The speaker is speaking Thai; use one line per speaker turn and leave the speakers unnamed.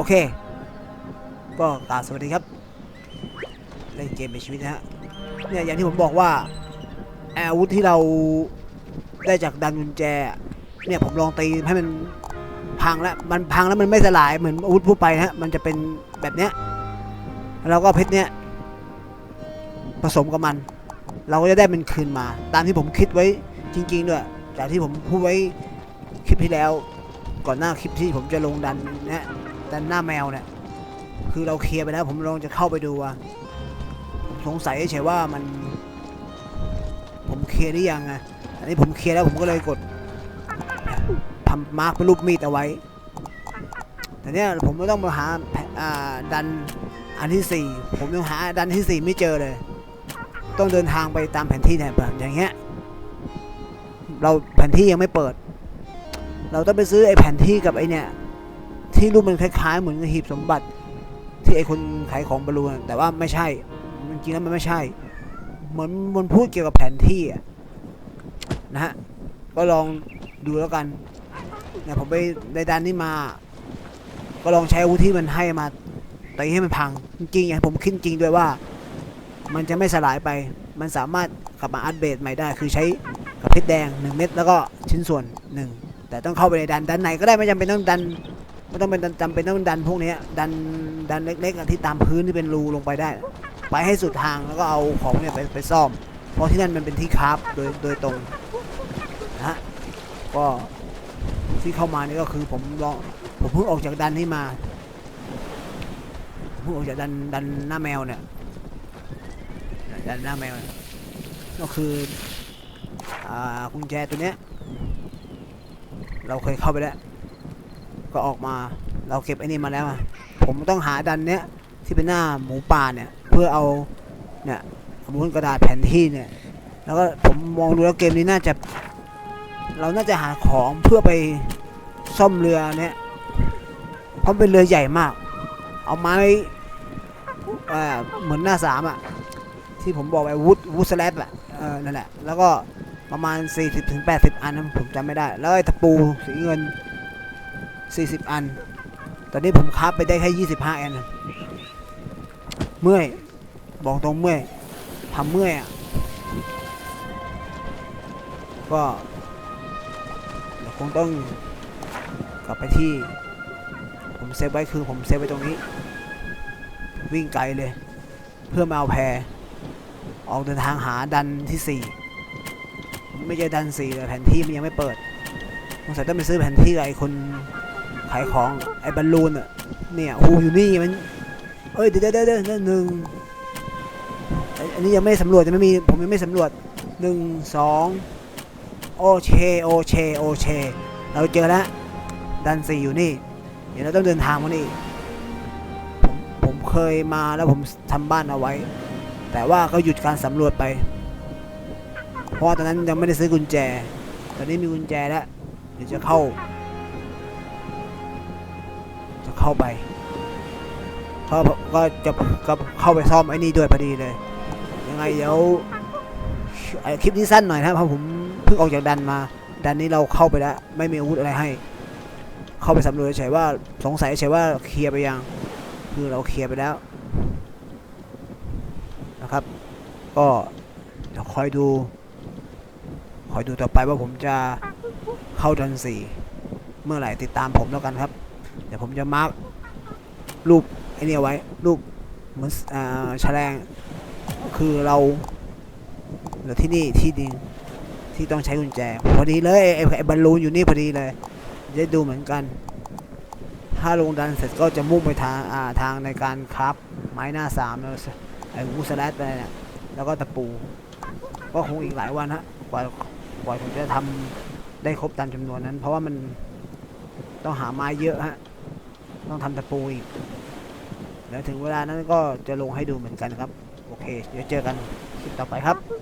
โอเค ก็กราสวัสดีครับ เล่นเกมในชีวิตนะฮะ เนี่ยอย่างที่ผมบอกว่าอาวุธที่เราได้จากดันกุญแจ เนี่ยผมลองตีให้มันพังแล้ว มันพังแล้วมันไม่สลายเหมือนอาวุธทั่วไปนะฮะ มันจะเป็นแบบเนี้ยแล้วก็เพชรเนี้ยผสมกับมัน เราก็จะได้มันคืนมา ตามที่ผมคิดไว้จริง ๆ ด้วย จากที่ผมพูดไว้คลิปที่แล้ว ก่อนหน้าคลิปที่ผมจะลงดันนี่ย ดันหน้าแมวเนี่ย คือเราเคลียร์ไปแล้ว ผมลองจะเข้าไปดูว่าผมสงสัยเฉยว่ามัน ผมเคลียร์หรือยังไงอันนี้ผมเคลียร์แล้วผมก็เลยกดทำมาร์กเป็นรูปมีดเอาไว้ แต่เนี้ยผมก็ต้องมาหาดันอันที่สี่ผมยังหาดันที่สี่ไม่เจอเลย ต้องเดินทางไปตามแผนที่เนี่ยแบบอย่างเงี้ย เราแผนที่ยังไม่เปิด เราต้องไปซื้อไอ้แผนที่กับไอ้เนี่ย ที่รูปมันคล้ายๆเหมือนหีบสมบัติ ที่ไอ้คนขายของบอลลูนแต่ว่าไม่ใช่จริงแล้วมันไม่ใช่ เหมือนมันพูดเกี่ยวกับแผนที่นะฮะก็ลองดูแล้วกันเนี่ยผมไปในด้านนี้มา ก็ลองใช้อาวุธที่มันให้มาตีให้มันพัง จริงๆอย่างผมคิดจริงด้วยว่า มันจะไม่สลายไป มันสามารถกลับมาอัปเดตใหม่ได้ คือใช้กับเพชรแดง 1 เม็ดแล้วก็ชิ้นส่วน 1 แต่ต้องเข้าไปในดันดันไหนก็ได้ไม่จำเป็นต้องดัน ไม่ต้องเป็นดันจำเป็นต้องดันพวกนี้ดันดันเล็กๆอะที่ตามพื้นที่เป็นรูลงไปได้ ไปให้สุดทางแล้วก็เอาของเนี่ยไปไปซ่อม เพราะที่นั่นมันเป็นที่คราฟโดยโดยตรงนะฮะก็ที่เข้ามานี่ก็คือผมลองผมเพิ่งออกจากดันนี้มาผมเพิ่งออกจากดันดันหน้าแมวเนี่ยดันหน้าแมวก็คืออ่ากุญแจตัวเนี้ยเราเคยเข้าไปแล้ว ก็ออกมา เราเก็บไอ้นี่มาแล้วผมต้องหาดันเนี้ยที่เป็นหน้าหมูป่าเนี่ย เพื่อเอาเนี่ยมมติกระดาษแผนที่เนี่ย แล้วก็ผมมองดูแล้วเกมนี้น่าจะ เราน่าจะหาของเพื่อไปซ่อมเรือเนี่ยเพราะเป็นเรือใหญ่มาก เอาไม้เออเหมือนหน้าสามอะที่ผมบอกไปวูดวูดสแลปอะเออนั่นแหละแล้วก็ประมาณ 40-80ถึง80อันนะผมจำไม่ได้ แล้วไอ้ตะปูสีเงิน 40 อัน ตอนนี้ผมคับไปได้แค่25 อัน เมื่อย บอกตรงเมื่อยทำเมื่อยอะ ก็เดี๋ยวคงต้องกลับไปที่ ผมเซฟไว้คือผมเซฟไว้ตรงนี้ วิ่งไกลเลย เพื่อมาเอาแพรออกเดินทางหาดันที่4ไม่เจอดัน4เลยแผนที่มันยังไม่เปิดสงสัยต้องไปซื้อแผนที่กับไอ้คน ขายของไอ้บอลลูนอะเนี่ยโอ้อยู่นี่มัน เอ้ยเดี๋ยวเดี๋ยวเดี๋ยวหนึ่งอันนี้ยังไม่สำรวจจะไม่มีผมยังไม่สำรวจหนึ่งสองโอเชโอเชโอเชเราเจอแล้วดันสี่อยู่นี่ เดี๋ยวเราต้องเดินทางมานี่ผมผมเคยมาแล้วผมทำบ้านเอาไว้ แต่ว่าก็หยุดการสำรวจไป เพราะตอนนั้นยังไม่ได้ซื้อกุญแจ ตอนนี้มีกุญแจแล้วเดี๋ยวจะเข้า จะเข้าไปก็ก็จะก็เข้าไปซ่อมไอ้นี่ด้วยพอดีเลย ยังไงเดี๋ยวคลิปนี้สั้นหน่อยนะครับเพราะผมเพิ่งออกจากดันมา ดันนี้เราเข้าไปแล้ว ไม่มีอาวุธอะไรให้ เข้าไปสำรวจเฉยว่าสงสัยเฉยว่าเคลียร์ไปยัง คือเราเคลียร์ไปแล้วนะครับ ก็เดี๋ยวคอยดูคอยดูต่อไปว่าผมจะเข้าดันสี่เมื่อไหร่ติดตามผมแล้วกันครับ เดี๋ยวผมจะมาร์กรูปไอ้นี่เอาไว้ รูปเหมือนอ่าแฉลง คือเราเหลือที่นี่ที่ดิงที่ต้องใช้กุญแจ พอดีเลยไอ้ไอ้บอลลูนอยู่นี่พอดีเลยจะได้ดูเหมือนกัน ถ้าลงดันเสร็จก็จะมุ่งไปทางอ่าทางในการครับไม้หน้าสามแล้วไอ้วูสแลตไปเนี่ยแล้วก็ตะปู ก็คงอีกหลายวันฮะกว่ากว่าผมจะทำได้ครบตามจำนวนนั้น เพราะว่ามันต้องหาไม้เยอะฮะ ต้องทำตะปูอีก แล้วถึงเวลานั้นก็จะลงให้ดูเหมือนกันครับ โอเค เดี๋ยวเจอกันคลิปต่อไปครับ